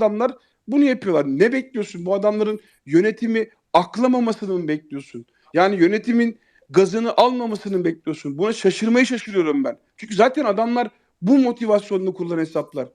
adamlar bunu yapıyorlar. Ne bekliyorsun? Bu adamların yönetimi aklamamasını mı bekliyorsun? Yani yönetimin gazını almamasını mı bekliyorsun? Buna şaşırmaya şaşırıyorum ben. Çünkü zaten adamlar bu motivasyonunu kullanan hesaplar.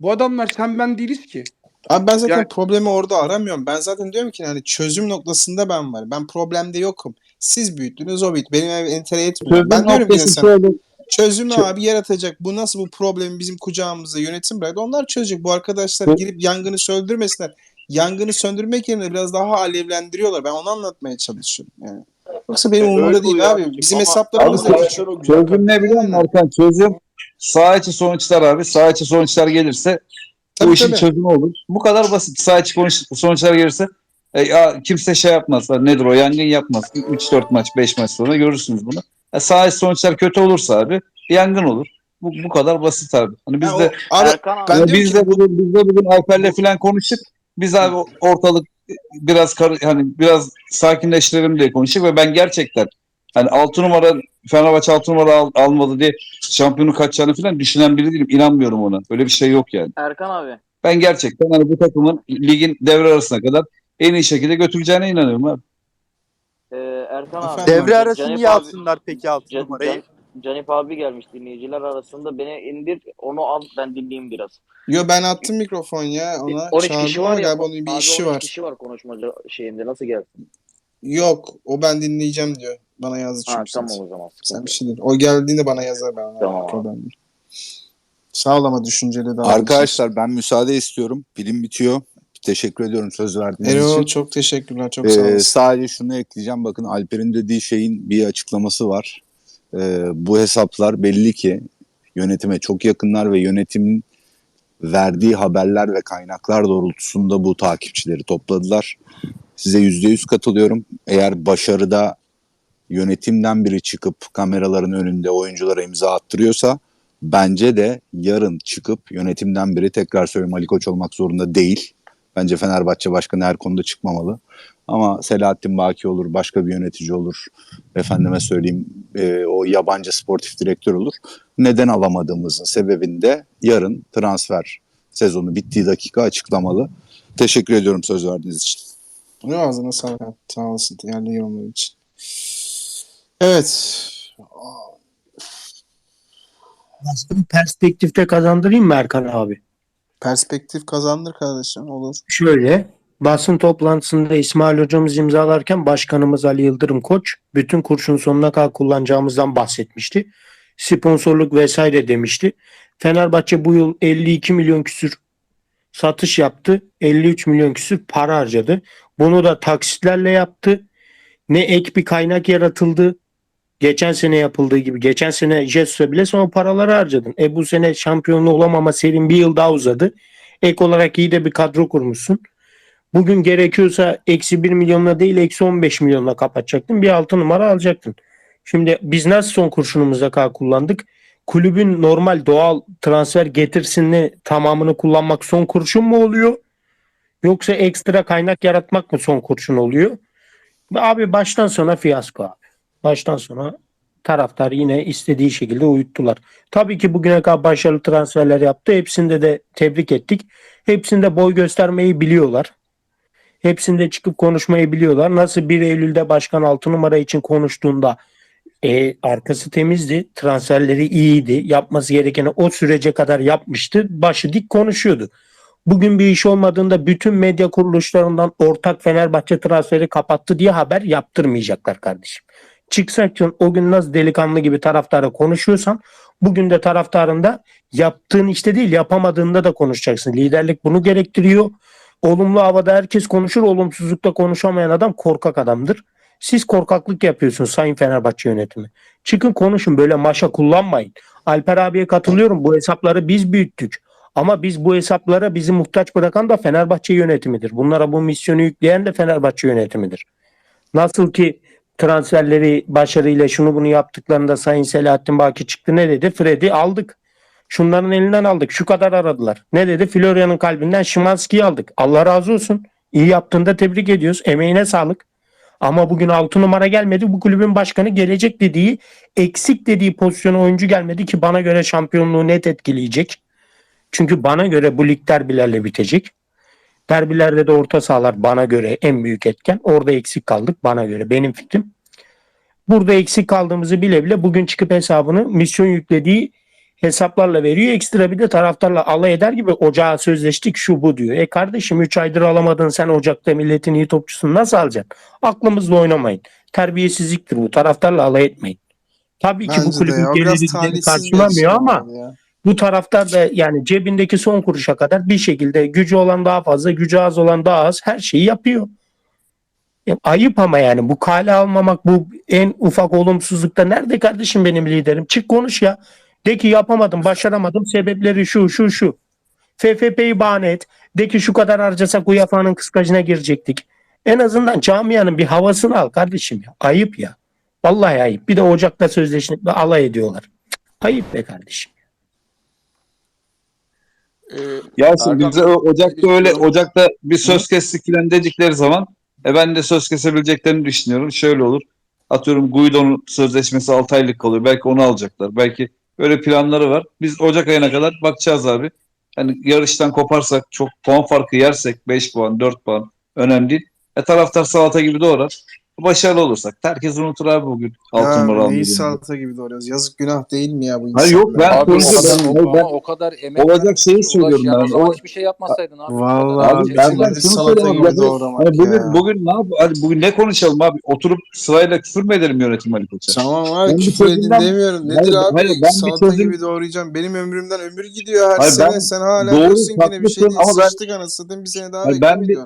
Bu adamlar sen ben değiliz ki. Abi ben zaten Yani- problemi orada aramıyorum. Ben zaten diyorum ki hani çözüm noktasında ben varım. Ben problemde yokum. Siz büyüttünüz o büyüttü. Benim ev entere etmiyor. Çözüm ben diyorum ki şöyle. Çözümü Çö- abi yaratacak. Bu nasıl bu problemi bizim kucağımıza yönetim bıraktı. Onlar çözecek. Bu arkadaşlar girip yangını söndürmesinler. Yangını söndürmek yerine biraz daha alevlendiriyorlar. Ben onu anlatmaya çalışıyorum. Yani. Yoksa benim umurumda Öyle değil abi. Bizim Ama- hesaplarımız Abi. Çözüm ne biliyor musun Erkan? Çözüm sağ içi sonuçlar abi. Sağ içi sonuçlar gelirse Tabii, bu işin tabii. çözümü olur. Bu kadar basit. Sağ içi sonuçlar gelirse e, ya, kimse şey yapmaz. Nedir o? Yangın yapmaz. 3-4 maç, 5 maç sonra görürsünüz bunu. E, sağ içi sonuçlar kötü olursa abi yangın olur. Bu, bu kadar basit abi. Hani biz Ha, de o- abi, Erkan abi. ben Ya diyorum biz de bugün, biz de bugün Alper'le falan konuştuk. Biz abi ortalık biraz kar, hani biraz sakinleştirelim diye konuştuk ve ben gerçekten hani 6 numara Fenerbahçe 6 numara al- almadı diye şampiyonu kaçacağını falan düşünen biri değilim. İnanmıyorum ona. Böyle bir şey yok yani. Erkan abi. Ben gerçekten hani bu takımın ligin devre arasına kadar en iyi şekilde götüreceğine inanıyorum abi. E, Erkan abi. Efendim? Devre arasını Canip niye abi- alsınlar peki altı Can, numarayı? Can, Canip abi gelmiş dinleyiciler arasında. Beni indir onu al ben dinleyeyim biraz. yo ben attım mikrofon ya ona. 12 Çağırdım kişi ama var ya. galiba onun bir abi işi 12 var. kişi var konuşmacı şeyinde nasıl gelsin? Yok o ben dinleyeceğim diyor. Bana yazdı çünkü. Ha tamam zaten. o zaman. Sen bir şey değil. O geldiğinde bana yazar ben. ona. Tamam. Problem değil. Sağ ol ama düşünceli davranışın. Arkadaşlar ben müsaade istiyorum. Pilim bitiyor. Teşekkür ediyorum söz verdiğiniz Erol için. çok teşekkürler. Çok sağ Ee, olasın. sadece şunu ekleyeceğim. Bakın Alper'in dediği şeyin bir açıklaması var. Ee, bu hesaplar belli ki yönetime çok yakınlar ve yönetimin verdiği haberler ve kaynaklar doğrultusunda bu takipçileri topladılar. Size yüzde yüz katılıyorum. Eğer başarıda yönetimden biri çıkıp kameraların önünde oyunculara imza attırıyorsa bence de yarın çıkıp yönetimden biri tekrar söylüyorum Ali Koç olmak zorunda değil. Bence Fenerbahçe başkanı her konuda çıkmamalı. Ama Selahattin Baki olur, başka bir yönetici olur. Efendime söyleyeyim e, o yabancı sportif direktör olur. Neden alamadığımızın sebebinde yarın transfer sezonu bittiği dakika açıklamalı. Teşekkür ediyorum söz verdiğiniz için. Yok ağzına sağlık. Sağ olasın değerli yorumlar için. Evet. Başka bir perspektifte kazandırayım mı Erkan abi? Perspektif kazandır kardeşim. Olur. Şöyle basın toplantısında İsmail hocamız imzalarken başkanımız Ali Yıldırım Koç bütün kurşun sonuna kadar kullanacağımızdan bahsetmişti. Sponsorluk vesaire demişti. Fenerbahçe bu yıl 52 milyon küsür satış yaptı. 53 milyon küsür para harcadı. Bunu da taksitlerle yaptı. Ne ek bir kaynak yaratıldı. Geçen sene yapıldığı gibi. Geçen sene Jesus'a bile son paraları harcadın. E bu sene şampiyonluğu olamama serin bir yıl daha uzadı. Ek olarak iyi de bir kadro kurmuşsun. Bugün gerekiyorsa eksi 1 milyonla değil eksi 15 milyonla kapatacaktın. Bir altı numara alacaktın. Şimdi biz nasıl son kurşunumuza kadar kullandık? Kulübün normal doğal transfer getirsinini tamamını kullanmak son kurşun mu oluyor? Yoksa ekstra kaynak yaratmak mı son kurşun oluyor? Abi baştan sona fiyasko abi. Baştan sona taraftar yine istediği şekilde uyuttular. Tabii ki bugüne kadar başarılı transferler yaptı. Hepsinde de tebrik ettik. Hepsinde boy göstermeyi biliyorlar. Hepsinde çıkıp konuşmayı biliyorlar. Nasıl 1 Eylül'de başkan 6 numara için konuştuğunda e, arkası temizdi. Transferleri iyiydi. Yapması gerekeni o sürece kadar yapmıştı. Başı dik konuşuyordu. Bugün bir iş olmadığında bütün medya kuruluşlarından ortak Fenerbahçe transferi kapattı diye haber yaptırmayacaklar kardeşim. Çıksaksın o gün nasıl delikanlı gibi taraftara konuşuyorsan bugün de taraftarında yaptığın işte değil yapamadığında da konuşacaksın. Liderlik bunu gerektiriyor. Olumlu havada herkes konuşur, olumsuzlukta konuşamayan adam korkak adamdır. Siz korkaklık yapıyorsunuz Sayın Fenerbahçe yönetimi. Çıkın konuşun böyle maşa kullanmayın. Alper abiye katılıyorum bu hesapları biz büyüttük. Ama biz bu hesaplara bizi muhtaç bırakan da Fenerbahçe yönetimidir. Bunlara bu misyonu yükleyen de Fenerbahçe yönetimidir. Nasıl ki transferleri başarıyla şunu bunu yaptıklarında Sayın Selahattin Baki çıktı ne dedi? Fred'i aldık. Şunların elinden aldık. Şu kadar aradılar. Ne dedi? Florya'nın kalbinden Şimanski'yi aldık. Allah razı olsun. İyi yaptığında tebrik ediyoruz. Emeğine sağlık. Ama bugün 6 numara gelmedi. Bu kulübün başkanı gelecek dediği, eksik dediği pozisyona oyuncu gelmedi ki bana göre şampiyonluğu net etkileyecek. Çünkü bana göre bu lig derbilerle bitecek. Derbilerde de orta sahalar bana göre en büyük etken. Orada eksik kaldık bana göre. Benim fikrim. Burada eksik kaldığımızı bile bile bugün çıkıp hesabını misyon yüklediği hesaplarla veriyor. Ekstra bir de taraftarla alay eder gibi ocağa sözleştik şu bu diyor. E kardeşim 3 aydır alamadın sen Ocak'ta milletin iyi topçusunu nasıl alacaksın? Aklımızla oynamayın. Terbiyesizliktir bu. Taraftarla alay etmeyin. Tabii ki bu Bence de ya. kulübün bir karşılamıyor ama ya. Bu taraftar da yani cebindeki son kuruşa kadar bir şekilde gücü olan daha fazla, gücü az olan daha az her şeyi yapıyor. Ya ayıp ama yani bu kale almamak bu en ufak olumsuzlukta nerede kardeşim benim liderim? Çık konuş ya. De ki yapamadım, başaramadım. Sebepleri şu, şu, şu. FFP'yi bahane et. De ki şu kadar harcasak UEFA'nın kıskacına girecektik. En azından camianın bir havasını al kardeşim ya. Ayıp ya. Vallahi ayıp. Bir de Ocak'ta sözleşme alay ediyorlar. Ayıp be kardeşim. Ee, Ya şimdi Erkan bize Ocak'ta öyle Ocak'ta bir söz kestik filan dedikleri zaman e ben de söz kesebileceklerini düşünüyorum. Şöyle olur. Atıyorum Guido'nun sözleşmesi 6 aylık kalıyor. Belki onu alacaklar. Belki öyle planları var. Biz Ocak ayına kadar bakacağız abi. Hani yarıştan koparsak çok puan farkı yersek 5 puan 4 puan önemli değil. E taraftar salata gibi doğrar. Başarılı olursak herkes unutur abi bugün altın Ya numara neyi salata gibi doğruyoruz. Yazık günah değil mi ya bu Hayır, yok, ben Abi o kadar, ben- o, ben- o kadar emek olacak şeyi söylüyorum yani. ben. O hiçbir şey yapmasaydın abi. Vallahi Abi abi, ben, ben salata söylüyorum. gibi doğramak hani bugün, ya. bugün ne yap? Hadi bugün ne konuşalım abi? Oturup sırayla küfür mü edelim yönetim Ali Koç'a? Tamam abi Ben küfür edin demiyorum. Nedir Hayır, abi? hayır, ben bir salata çözüm- gibi doğrayacağım. Benim ömrümden ömür gidiyor her Hayır, sene. ben- Sen hala doğru, diyorsun ki ne bir şey değil. Sıçtık anasını bir sene daha Hayır, bekle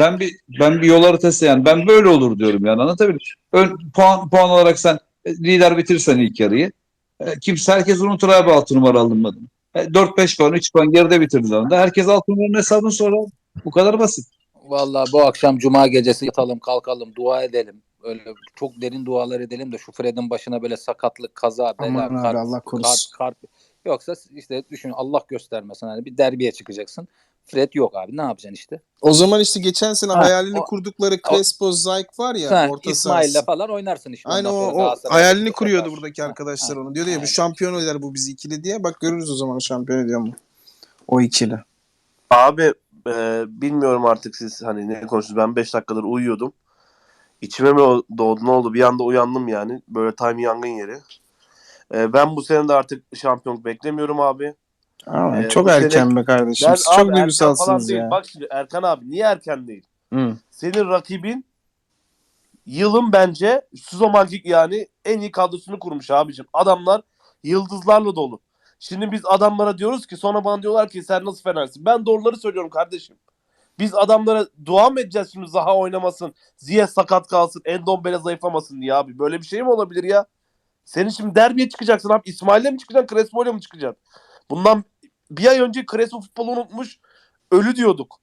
ben bir-? Ben bir yol haritası yani ben böyle olur diyorum yani anlatabiliyor muyum? Ön, puan puan olarak sen e, lider bitirirsen ilk yarıyı e, kimse herkes unutur abi 6 numara alınmadı. E, 4-5 puan 3 puan geride bitirdiler. Da herkes 6 numaranın hesabını sorar. Bu kadar basit. Vallahi bu akşam cuma gecesi yatalım kalkalım dua edelim. Öyle çok derin dualar edelim de şu Fred'in başına böyle sakatlık, kaza, bela, Aman abi, kart, Allah kart, korusun. kart. Yoksa işte düşün Allah göstermesin hani bir derbiye çıkacaksın. Fred yok abi ne yapacaksın işte? O zaman işte geçen sene Ha, hayalini o- kurdukları Crespo Zayk var ya orta İsmail'le falan oynarsın işte. Aynen o, o hayalini kuruyordu karşı. buradaki arkadaşlar ha, onu. Diyordu ya bu şampiyon eder bu biz ikili diye. Bak görürüz o zaman şampiyon ediyor mu? O ikili. Abi e, bilmiyorum artık siz hani ne konuştunuz. Ben 5 dakikadır uyuyordum. İçime mi doğdu ne oldu? Bir anda uyandım yani. Böyle time yangın yeri. E, ben bu sene de artık şampiyonluk beklemiyorum abi. Ama Ee, çok bu sene- erken be kardeşim. Ben Siz abi çok erken duygusalsınız değil. ya. Bak şimdi Erkan abi niye erken değil? Hı. Senin rakibin yılın bence şu zamanki yani en iyi kadrosunu kurmuş abicim. Adamlar yıldızlarla dolu. Şimdi biz adamlara diyoruz ki sonra bana diyorlar ki sen nasıl Fener'sin? Ben doğruları söylüyorum kardeşim. Biz adamlara dua mı edeceğiz şimdi Zaha oynamasın, Ziye sakat kalsın, Endombele zayıflamasın diye abi. Böyle bir şey mi olabilir ya? Senin şimdi derbiye çıkacaksın abi. İsmail'le mi çıkacaksın, Crespo'yla mı çıkacaksın? Bundan bir ay önce Crespo futbolu unutmuş, ölü diyorduk.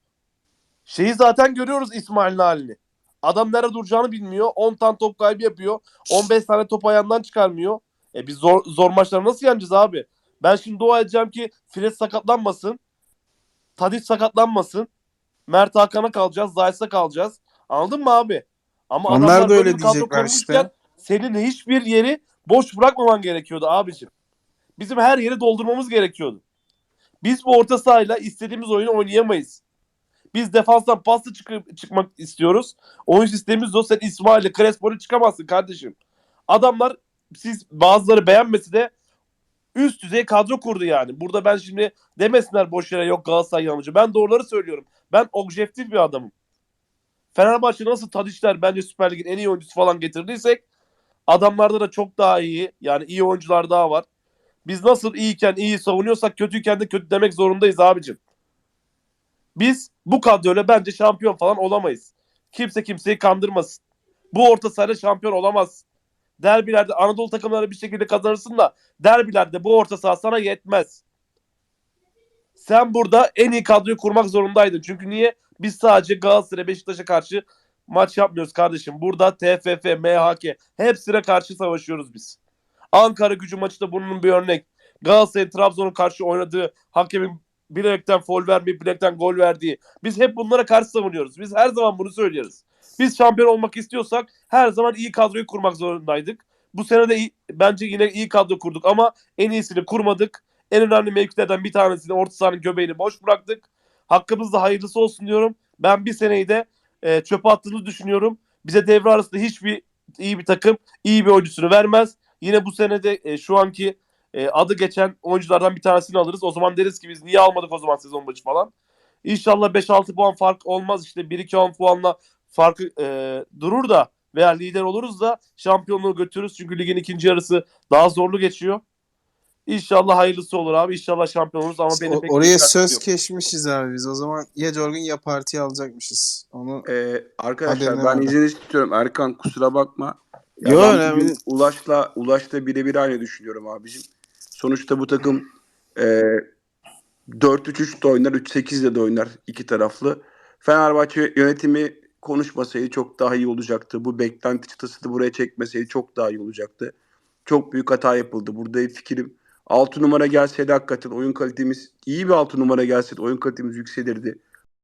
Şeyi zaten görüyoruz İsmail'in halini. Adam nerede duracağını bilmiyor. 10 tane top kaybı yapıyor. 15 tane top ayağından çıkarmıyor. E biz zor, zor maçları nasıl yeneceğiz abi? Ben şimdi dua edeceğim ki Fred sakatlanmasın. Tadic sakatlanmasın. Mert Hakan'a kalacağız. Zayt'sa kalacağız. Anladın mı abi? Ama Onlar adamlar da öyle diyecekler işte. Senin hiçbir yeri boş bırakmaman gerekiyordu abicim. Bizim her yeri doldurmamız gerekiyordu. Biz bu orta sahayla istediğimiz oyunu oynayamayız. Biz defanstan paslı çıkıp, çıkmak istiyoruz. Oyun sistemimiz o. Sen İsmail'le Crespo'yla çıkamazsın kardeşim. Adamlar siz bazıları beğenmesi de üst düzey kadro kurdu yani. Burada ben şimdi demesinler boş yere yok Galatasaray yanıcı. Ben doğruları söylüyorum. Ben objektif bir adamım. Fenerbahçe nasıl Tadişler bence Süper Lig'in en iyi oyuncusu falan getirdiysek adamlarda da çok daha iyi. Yani iyi oyuncular daha var. Biz nasıl iyiyken iyi savunuyorsak kötüyken de kötü demek zorundayız abicim. Biz bu kadroyla bence şampiyon falan olamayız. Kimse kimseyi kandırmasın. Bu orta sahada şampiyon olamaz. Derbilerde Anadolu takımları bir şekilde kazanırsın da derbilerde bu orta saha sana yetmez. Sen burada en iyi kadroyu kurmak zorundaydın. Çünkü niye? Biz sadece Galatasaray, Beşiktaş'a karşı maç yapmıyoruz kardeşim. Burada TFF, MHK hepsine karşı savaşıyoruz biz. Ankara gücü maçı da bunun bir örnek. Galatasaray Trabzon'a karşı oynadığı hakemin bilekten foul vermeyip bilekten gol verdiği. Biz hep bunlara karşı savunuyoruz. Biz her zaman bunu söylüyoruz. Biz şampiyon olmak istiyorsak her zaman iyi kadroyu kurmak zorundaydık. Bu sene de bence yine iyi kadro kurduk ama en iyisini kurmadık. En önemli mevkilerden bir tanesini orta sahanın göbeğini boş bıraktık. Hakkımızda hayırlısı olsun diyorum. Ben bir seneyi de e, çöpe attığını düşünüyorum. Bize devre arasında hiçbir iyi bir takım iyi bir oyuncusunu vermez. Yine bu senede e, şu anki e, adı geçen oyunculardan bir tanesini alırız. O zaman deriz ki biz niye almadık o zaman sezon başı falan. İnşallah 5-6 puan fark olmaz. İşte 1-2 puanla farkı e, durur da veya lider oluruz da şampiyonluğu götürürüz. Çünkü ligin ikinci yarısı daha zorlu geçiyor. İnşallah hayırlısı olur abi. İnşallah şampiyon oluruz ama benim O- pek oraya söz yok. geçmişiz abi biz. O zaman ya Jorgen ya partiyi alacakmışız. Onu Ee, arkadaşlar ben izninizi istiyorum. Erkan kusura bakma. Ya Yo, ben önemli. Ulaş'la, Ulaş'la birebir aynı düşünüyorum abicim. Sonuçta bu takım e, 4-3-3 de oynar, 3-8 de oynar iki taraflı. Fenerbahçe yönetimi konuşmasaydı çok daha iyi olacaktı. Bu beklenti çıtasını buraya çekmeseydi çok daha iyi olacaktı. Çok büyük hata yapıldı. Burada fikrim 6 numara gelseydi hakikaten oyun kalitemiz iyi bir 6 numara gelseydi oyun kalitemiz yükselirdi.